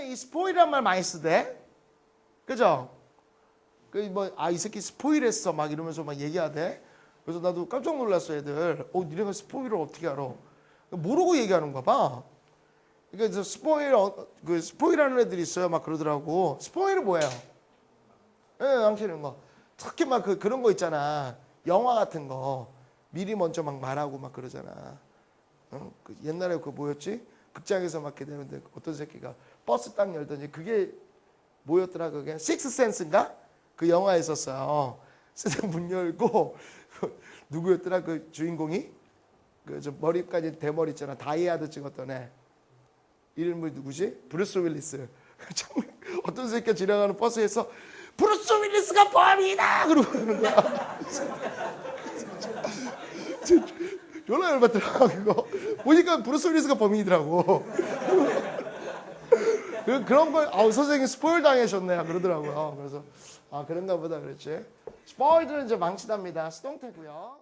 요즘에 이 스포일이란 말 많이 쓰대. 그죠? 그뭐아 이 새끼 스포일했어 막 이러면서 막 얘기하대. 그래서 나도 깜짝 놀랐어 애들. 어 니네가 스포일을 어떻게 알아? 모르고 얘기하는가 봐. 그러니까 저 스포일 어, 그 스포일하는 애들이 있어요. 막 그러더라고. 스포일은 뭐예요? 예, 망치는 거. 특히 막 그 그런 거 있잖아. 영화 같은 거 미리 먼저 막 말하고 막 그러잖아. 어? 그 옛날에 그 뭐였지? 극장에서 막 이렇게 되는데 어떤 새끼가 버스 딱 열더니 그게 뭐였더라 그게 식스센스인가? 그 영화에 있었어요. 세상 문 열고 누구였더라 그 주인공이 그 저 머리까지 대머리 있잖아 다이아드 찍었던 애 이름이 누구지? 브루스 윌리스. 어떤 새끼가 지나가는 버스에서 브루스 윌리스가 범인이다 그러고 그러는 거야. 졸라 열받더라 그거? 보니까 브루스 윌리스가 범인이더라고. 그, 그런 걸 아우 선생님 스포일 당하셨네 그러더라고요. 그래서 아 그런가 보다 그랬지. 스포일들은 이제 망치답니다. 수동태고요